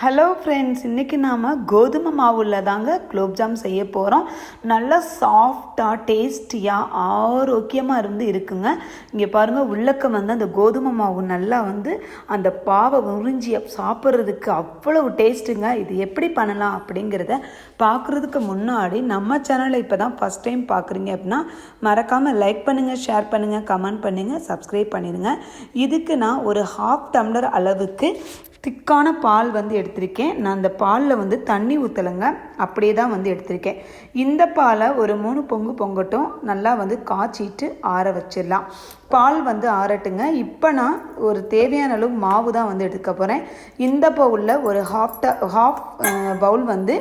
Hello friends இன்றைக்கி நாம் கோதுமை மாவுல தாங்க குலோப்ஜாம் செய்ய போகிறோம் நல்லா சாஃப்டாக டேஸ்டியாக ஆரோக்கியமாக இருந்து இருக்குங்க. இங்கே பாருங்கள் உள்ளக்க வந்து அந்த கோதுமை மாவு நல்லா வந்து அந்த பாவை உறிஞ்சி சாப்பிட்றதுக்கு அவ்வளவு டேஸ்ட்டுங்க இது எப்படி பண்ணலாம் அப்படிங்கிறத பார்க்குறதுக்கு முன்னாடி நம்ம சேனலை இப்போ தான் ஃபஸ்ட் டைம் பார்க்குறீங்க அப்படின்னா மறக்காமல் லைக் பண்ணுங்கள் ஷேர் பண்ணுங்கள் கமெண்ட் பண்ணுங்கள் சப்ஸ்கிரைப் பண்ணிடுங்க. இதுக்கு நான் ஒரு ஹாஃப் டம்ளர் அளவுக்கு திக்கான பால் வந்து எடுத்திருக்கேன். நான் அந்த பாலில் வந்து தண்ணி ஊற்றலைங்க அப்படியே தான் வந்து எடுத்திருக்கேன். இந்த பாலை ஒரு மூணு பொங்கு பொங்கட்டும் நல்லா வந்து காய்ச்சிட்டு ஆற வச்சிடலாம். பால் வந்து ஆறட்டுங்க. இப்போ நான் ஒரு தேவையான அளவு மாவு தான் வந்து எடுக்க போகிறேன் இந்த பவுலில் ஒரு ஹாஃப் ட ஹாஃப் பவுல் வந்து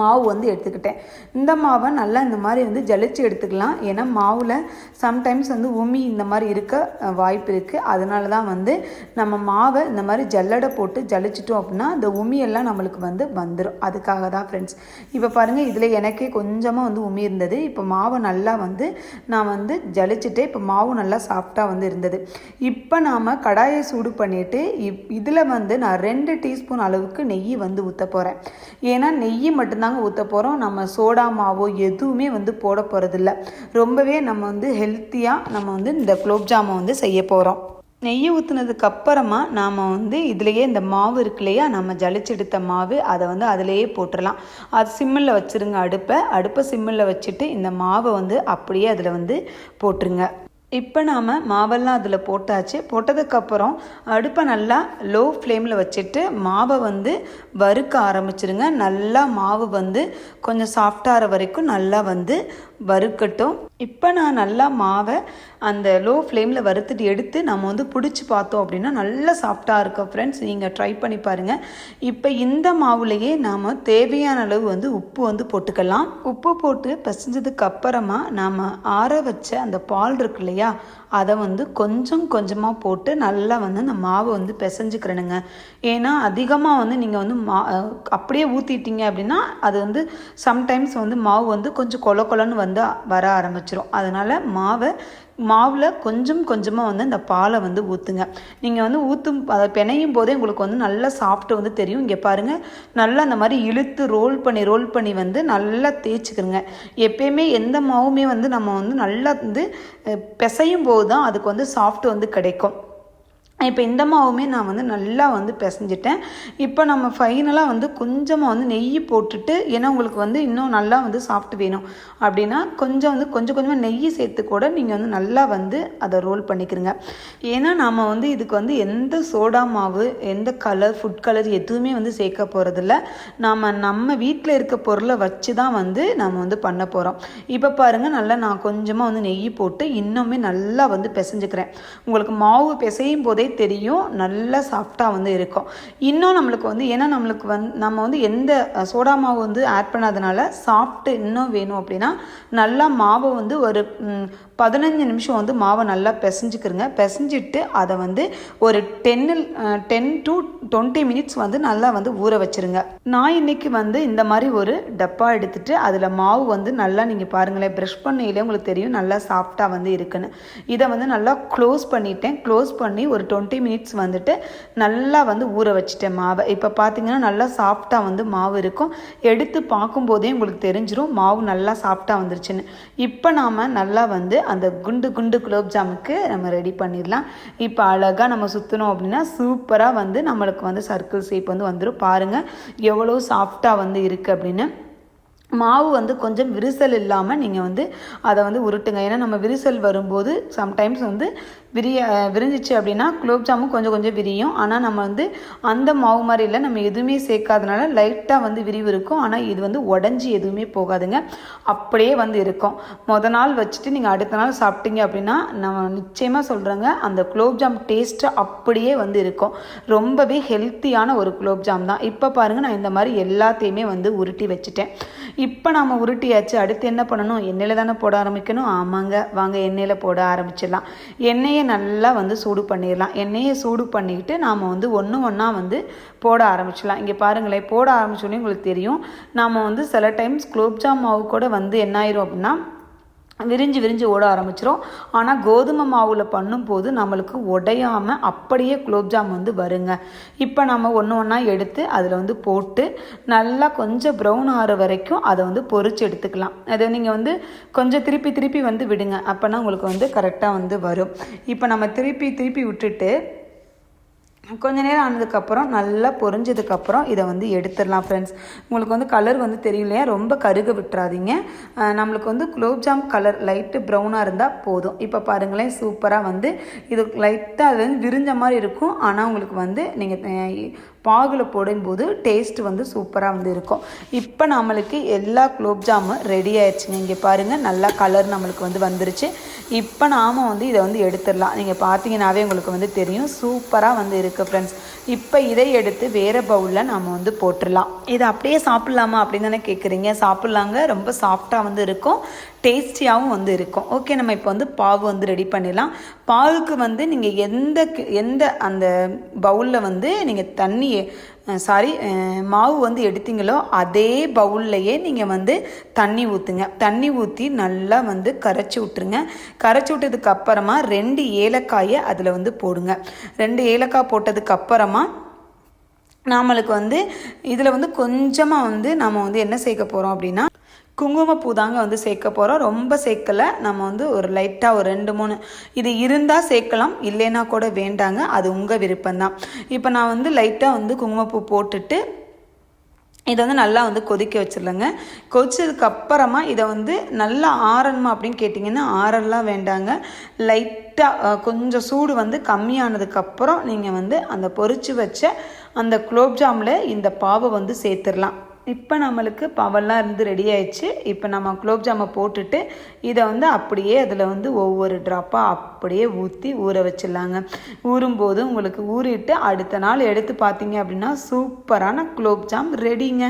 மாவு வந்து எடுத்துக்கிட்டேன். இந்த மாவை நல்லா இந்த மாதிரி வந்து ஜலிச்சு எடுத்துக்கலாம். ஏன்னா மாவில் சம்டைம்ஸ் வந்து உமி இந்த மாதிரி இருக்க வாய்ப்பு இருக்குது அதனால தான் வந்து நம்ம மாவை இந்த மாதிரி ஜல்லடை போட்டு ஜலிச்சிட்டோம் அப்படின்னா அந்த உமியெல்லாம் நம்மளுக்கு வந்து வந்துடும் அதுக்காக தான் ஃப்ரெண்ட்ஸ் இப்போ பாருங்கள் இதில் எனக்கே கொஞ்சமாக வந்து உமி இருந்தது. இப்போ மாவை நல்லா வந்து நான் வந்து ஜலிச்சுட்டு இப்போ மாவு நல்லா சாஃப்டாக வந்து இருந்தது. இப்போ நாம் கடாயை சூடு பண்ணிவிட்டு இப் இதில் வந்து நான் ரெண்டு டீஸ்பூன் அளவுக்கு நெய் வந்து ஊற்ற போகிறேன் ஏன்னா நெய் மட்டும் மட்டும்தாங்க ஊற்ற போகிறோம் நம்ம சோடா மாவோ எதுவுமே வந்து போட போகிறதில்ல ரொம்பவே நம்ம வந்து ஹெல்த்தியாக நம்ம வந்து இந்த குலோப்ஜாமை வந்து செய்ய போகிறோம் நெய் ஊற்றுனதுக்கு அப்புறமா நாம் வந்து இதுலேயே இந்த மாவு இருக்கு இல்லையா நம்ம ஜலிச்செடுத்த மாவு அதை வந்து அதிலேயே போட்டுடலாம் அது சிம்மில் வச்சுருங்க அடுப்பை. அடுப்பை சிம்மில் வச்சுட்டு இந்த மாவை வந்து அப்படியே அதில் வந்து போட்டுருங்க. இப்போ நாம் மாவெல்லாம் அதில் போட்டாச்சு. போட்டதுக்கப்புறம் அடுப்பை நல்லா லோ ஃப்ளேமில் வச்சுட்டு மாவை வந்து வறுக்க ஆரம்பிச்சிருங்க. நல்லா மாவு வந்து கொஞ்சம் சாஃப்டாகிற வரைக்கும் நல்லா வந்து வறுக்கட்டும். இப்போ நான் நல்லா மாவை அந்த லோ ஃப்ளேமில் வறுத்துட்டு எடுத்து நம்ம வந்து பிடிச்சி பார்த்தோம் அப்படின்னா நல்லா சாஃப்டாக இருக்கும் ஃப்ரெண்ட்ஸ் நீங்கள் ட்ரை பண்ணி பாருங்கள் இப்போ இந்த மாவுலேயே நாம் தேவையான அளவு வந்து உப்பு வந்து போட்டுக்கலாம். உப்பு போட்டு பிசைஞ்சதுக்கு அப்புறமா நாம் ஆற வச்ச அந்த பால் இருக்கு இல்லையா அதை வந்து கொஞ்சம் கொஞ்சமாக போட்டு நல்லா வந்து அந்த மாவை வந்து பிசைஞ்சுக்கிறணுங்க. ஏன்னா அதிகமாக வந்து நீங்கள் வந்து மா அப்படியே ஊற்றிட்டீங்க அப்படின்னா அது வந்து சம்டைம்ஸ் வந்து மாவு வந்து கொஞ்சம் கொல கொலன்னு வந்து வந்து வர ஆரம்பிச்சிடும் அதனால் மாவை மாவில் கொஞ்சம் கொஞ்சமாக வந்து அந்த பாலை வந்து ஊற்றுங்க நீங்கள் வந்து ஊற்றும் அதை பிணையும் போதே உங்களுக்கு வந்து நல்லா சாப்பிட்டு வந்து தெரியும். இங்கே பாருங்கள் நல்லா அந்த மாதிரி இழுத்து ரோல் பண்ணி ரோல் பண்ணி வந்து நல்லா தேய்ச்சிக்கிறங்க எப்பயுமே எந்த மாவுமே வந்து நம்ம வந்து நல்லா வந்து பிசையும் போது தான் அதுக்கு வந்து சாஃப்ட் வந்து கிடைக்கும். இப்போ இந்த மாவுமே நான் வந்து நல்லா வந்து பிசைஞ்சிட்டேன். இப்போ நம்ம ஃபைனலாக வந்து கொஞ்சமாக வந்து நெய் போட்டுட்டு ஏன்னா உங்களுக்கு வந்து இன்னும் நல்லா வந்து சாப்பிட்டு வேணும். அப்படின்னா கொஞ்சம் வந்து கொஞ்சம் கொஞ்சமாக நெய் சேர்த்து கூட நீங்கள் வந்து நல்லா வந்து அதை ரோல் பண்ணிக்கிறங்க ஏன்னா நாம் வந்து இதுக்கு வந்து எந்த சோடா மாவு எந்த கலர் ஃபுட் கலர் எதுவுமே வந்து சேர்க்க போகிறதில்ல நாம் நம்ம வீட்டில் இருக்க பொருளை வச்சு தான் வந்து நம்ம வந்து பண்ண போகிறோம் இப்போ பாருங்கள் நல்லா நான் கொஞ்சமாக வந்து நெய் போட்டு இன்னுமே நல்லா வந்து பிசைஞ்சுக்கிறேன். உங்களுக்கு மாவு பிசையும் போதே தெரியும் நல்லா சாஃப்டாக வந்து இருக்கும். இன்னும் நம்மளுக்கு வந்து ஏன்னா நம்மளுக்கு வந்து நம்ம வந்து எந்த சோடா மாவு வந்து ஆட் பண்ணாதனால சாஃப்ட்டு இன்னும் வேணும் அப்படின்னா நல்லா மாவை வந்து ஒரு பதினஞ்சு நிமிஷம் வந்து மாவை நல்லா பிசைஞ்சுக்கிறங்க பிசைஞ்சிட்டு அதை வந்து ஒரு டென்னில் டென் டு டுவெண்ட்டி மினிட்ஸ் வந்து நல்லா வந்து ஊற வச்சிருங்க. நான் இன்னைக்கு வந்து இந்த மாதிரி ஒரு டப்பா எடுத்துட்டு அதில் மாவு வந்து நல்லா நீங்கள் பாருங்களேன் ப்ரஷ் பண்ணையிலே உங்களுக்கு தெரியும் நல்லா சாஃப்டாக வந்து இருக்குன்னு. இதை வந்து நல்லா க்ளோஸ் பண்ணிட்டேன். க்ளோஸ் பண்ணி ஒரு டுவெண்ட்டி மினிட்ஸ் வந்துட்டு நல்லா வந்து ஊற வச்சுட்டேன் மாவை. இப்போ பார்த்தீங்கன்னா நல்லா சாஃப்டாக வந்து மாவு இருக்கும். எடுத்து பார்க்கும்போதே உங்களுக்கு தெரிஞ்சிடும் மாவு நல்லா சாஃப்டாக வந்துருச்சுன்னு. இப்போ நாம் நல்லா வந்து அந்த குண்டு குண்டு குலோப் ஜாமுக்கு நம்ம ரெடி பண்ணிடலாம். இப்போ அழகாக நம்ம சுற்றினோம் அப்படின்னா சூப்பராக வந்து நம்மளுக்கு வந்து சர்க்கிள் ஷேப் வந்து வந்துடும் பாருங்கள் எவ்வளோ சாஃப்டாக வந்து இருக்குது அப்படின்னு. மாவு வந்து கொஞ்சம் விரிசல் இல்லாமல் நீங்கள் வந்து அதை வந்து உருட்டுங்க. ஏன்னா நம்ம விரிசல் வரும்போது சம்டைம்ஸ் வந்து விரிய விரிஞ்சிச்சு அப்படின்னா குலோப் ஜாமும் கொஞ்சம் கொஞ்சம் விரியும். ஆனால் நம்ம வந்து அந்த மாவு மாதிரி இல்லை. நம்ம எதுவுமே சேர்க்காதனால லைட்டாக வந்து விரிவு இருக்கும். ஆனால் இது வந்து உடஞ்சி எதுவுமே போகாதுங்க. அப்படியே வந்து இருக்கும். மொதல் நாள் வச்சுட்டு நீங்கள் அடுத்த நாள் சாப்பிட்டீங்க அப்படின்னா நம்ம நிச்சயமாக சொல்கிறேங்க அந்த குலோப் ஜாம் டேஸ்ட்டு அப்படியே வந்து இருக்கும். ரொம்பவே ஹெல்த்தியான ஒரு குலோப் ஜாம் தான். இப்போ பாருங்கள் நான் இந்த மாதிரி எல்லாத்தையுமே வந்து உருட்டி வச்சுட்டேன். இப்போ நாம் உருட்டியாச்சு அடுத்து என்ன பண்ணணும்? எண்ணெயில் தானே போட ஆரம்பிக்கணும்? ஆமாங்க. வாங்க எண்ணெயில் போட ஆரம்பிச்சிடலாம். எண்ணெயை நல்லா வந்து சூடு பண்ணிடலாம். எண்ணெயை சூடு பண்ணிக்கிட்டு நாம் வந்து ஒன்று ஒன்றா வந்து போட ஆரம்பிச்சிடலாம். இங்கே பாருங்களேன் போட ஆரம்பிச்சோன்னே உங்களுக்கு தெரியும். நாம் வந்து சில டைம்ஸ் குலோப்ஜாம் மாவு கூட வந்து என்ன ஆயிரும் அப்படின்னா விரிஞ்சு விரிஞ்சு ஓட ஆரம்பிச்சிரும். ஆனால் கோதுமை மாவில் பண்ணும்போது நம்மளுக்கு உடையாமல் அப்படியே குலோப்ஜாம் வந்து வருங்க. இப்போ நம்ம ஒன்று ஒன்றா எடுத்து அதில் வந்து போட்டு நல்லா கொஞ்சம் ப்ரௌன் ஆகிற வரைக்கும் அதை வந்து பொறிச்சு எடுத்துக்கலாம். அதை நீங்கள் வந்து கொஞ்சம் திருப்பி திருப்பி வந்து விடுங்க. அப்போனா உங்களுக்கு வந்து கரெக்டாக வந்து வரும். இப்போ நம்ம திருப்பி திருப்பி விட்டுட்டு கொஞ்ச நேரம் ஆனதுக்கப்புறம் நல்லா பொரிஞ்சதுக்கப்புறம் இதை வந்து எடுத்துடலாம் ஃப்ரெண்ட்ஸ் உங்களுக்கு வந்து கலர் வந்து தெரியலையா ரொம்ப கருக விட்டுறாதீங்க. நம்மளுக்கு வந்து குலோப்ஜாம் கலர் லைட்டு ப்ரௌனாக இருந்தால் போதும். இப்போ பாருங்களேன் சூப்பராக வந்து இது லைட்டாக அது வந்து விரிஞ்ச மாதிரி இருக்கும். ஆனால் உங்களுக்கு வந்து நீங்கள் பாகில் போடும்போது டேஸ்ட் வந்து சூப்பராக வந்து இருக்கும். இப்போ நம்மளுக்கு எல்லா குலோப்ஜாமும் ரெடி ஆயிடுச்சுங்க. இங்கே பாருங்கள் நல்லா கலர் நம்மளுக்கு வந்து வந்துருச்சு. இப்போ நாம் வந்து இதை வந்து எடுத்துடலாம். நீங்கள் பார்த்தீங்கன்னாவே உங்களுக்கு வந்து தெரியும். சூப்பராக வந்து இருக்குது ஃப்ரெண்ட்ஸ் இப்போ இதை எடுத்து வேறு பவுலில் நாம் வந்து போட்டுடலாம். இதை அப்படியே சாப்பிட்லாமா அப்படின்னு தானே கேட்குறீங்க சாப்பிட்லாங்க. ரொம்ப சாஃப்டாக வந்து இருக்கும். டேஸ்டியாகவும் வந்து இருக்கும். ஓகே நம்ம இப்போ வந்து பாவு வந்து ரெடி பண்ணிடலாம். பாவுக்கு வந்து நீங்கள் எந்த எந்த அந்த பவுலில் வந்து நீங்கள் தண்ணியை சாரி மாவு வந்து எடுத்தீங்களோ அதே பவுல்லையே நீங்கள் வந்து தண்ணி ஊற்றுங்க தண்ணி ஊற்றி நல்லா வந்து கரைச்சி விட்ருங்க கரைச்சி விட்டதுக்கு அப்புறமா ரெண்டு ஏலக்காயை அதில் வந்து போடுங்க. ரெண்டு ஏலக்காய் போட்டதுக்கு அப்புறமா நம்மளுக்கு வந்து இதில் வந்து கொஞ்சமாக வந்து நம்ம வந்து என்ன சேர்க்க போகிறோம் அப்படின்னா குங்குமப்பூ தாங்க வந்து சேர்க்க போகிறோம் ரொம்ப சேர்க்கலை. நம்ம வந்து ஒரு லைட்டாக ஒரு ரெண்டு மூணு. இது இருந்தால் சேர்க்கலாம் இல்லைன்னா கூட வேண்டாங்க. அது உங்கள் விருப்பம்தான். இப்போ நான் வந்து லைட்டாக வந்து குங்குமப்பூ போட்டுட்டு இதை வந்து நல்லா வந்து கொதிக்க வச்சிடலங்க. கொதிச்சதுக்கு அப்புறமா இதை வந்து நல்லா ஆறணுமா அப்படின்னு கேட்டிங்கன்னா ஆறலாம் வேண்டாங்க. லைட்டாக கொஞ்சம் சூடு வந்து கம்மியானதுக்கப்புறம் நீங்கள் வந்து அந்த பொறிச்சு வச்ச அந்த குலோப்ஜாமில் இந்த பாவை வந்து சேர்த்துடலாம். இப்போ நம்மளுக்கு பவெல்லாம் இருந்து ரெடி ஆயிடுச்சு. இப்போ நம்ம குலோப்ஜாமை போட்டுட்டு இதை வந்து அப்படியே அதில் வந்து ஒவ்வொரு ட்ராப்பாக அப்படியே ஊற்றி ஊற வச்சிடலாங்க. ஊறும்போது உங்களுக்கு ஊறிட்டு அடுத்த நாள் எடுத்து பார்த்தீங்க அப்படின்னா சூப்பரான குலோப்ஜாம் ரெடிங்க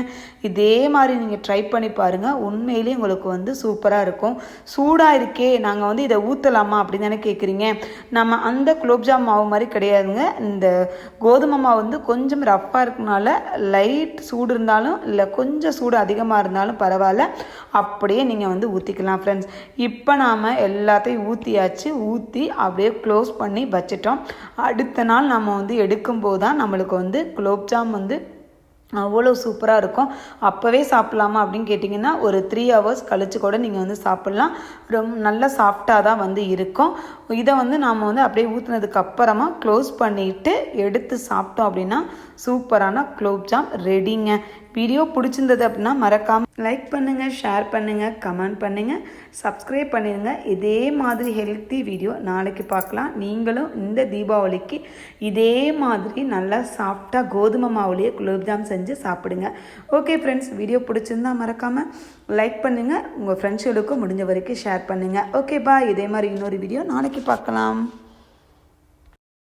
இதே மாதிரி நீங்கள் ட்ரை பண்ணி பாருங்கள் உண்மையிலேயே உங்களுக்கு வந்து சூப்பராக இருக்கும். சூடாக இருக்கே நாங்கள் வந்து இதை ஊற்றலாமா அப்படின்னு தானே கேட்குறீங்க நம்ம அந்த குலோப்ஜாம் மாவு மாதிரி கிடையாதுங்க. இந்த கோதுமை மாவு வந்து கொஞ்சம் ரஃப்பாக இருக்கனால லைட் சூடு இருந்தாலும் இல்லை கொஞ்சம் சூடு அதிகமாக இருந்தாலும் பரவாயில்ல. அப்படியே நீங்கள் வந்து ஊற்றிக்கலாம் ஃப்ரெண்ட்ஸ் இப்போ நாம் எல்லாத்தையும் ஊற்றியாச்சு ஊற்றி அப்படியே க்ளோஸ் பண்ணி வச்சிட்டோம். அடுத்த நாள் நம்ம வந்து எடுக்கும்போது தான் நம்மளுக்கு வந்து குலோப்ஜாம் வந்து அவ்வளோ சூப்பராக இருக்கும். அப்போவே சாப்பிட்லாமா அப்படின்னு கேட்டிங்கன்னா ஒரு த்ரீ ஹவர்ஸ் கழித்து கூட நீங்கள் வந்து சாப்பிட்லாம். ரொம்ப நல்ல சாஃப்டாக தான் வந்து இருக்கும். இதை வந்து நாம் வந்து அப்படியே ஊற்றுனதுக்கு அப்புறமா க்ளோஸ் பண்ணிவிட்டு எடுத்து சாப்பிட்டோம் அப்படின்னா சூப்பரான குலோப்ஜாம் ரெடிங்க வீடியோ பிடிச்சிருந்தது அப்படின்னா மறக்காமல் லைக் பண்ணுங்கள் ஷேர் பண்ணுங்கள் கமெண்ட் பண்ணுங்கள் சப்ஸ்கிரைப் பண்ணிடுங்க இதே மாதிரி ஹெல்த்தி வீடியோ நாளைக்கு பார்க்கலாம். நீங்களும் இந்த தீபாவளிக்கு இதே மாதிரி நல்லா சாஃப்டாக கோதுமை மாவுலேயே குலோப்ஜாம் செஞ்சு சாப்பிடுங்க. ஓகே ஃப்ரெண்ட்ஸ் வீடியோ பிடிச்சிருந்தா மறக்காமல் லைக் பண்ணுங்கள் உங்கள் ஃப்ரெண்ட்ஸ்களுக்கும் முடிஞ்ச வரைக்கும் ஷேர் பண்ணுங்கள் ஓகே பா இதே மாதிரி இன்னொரு வீடியோ நாளைக்கு பார்க்கலாம்.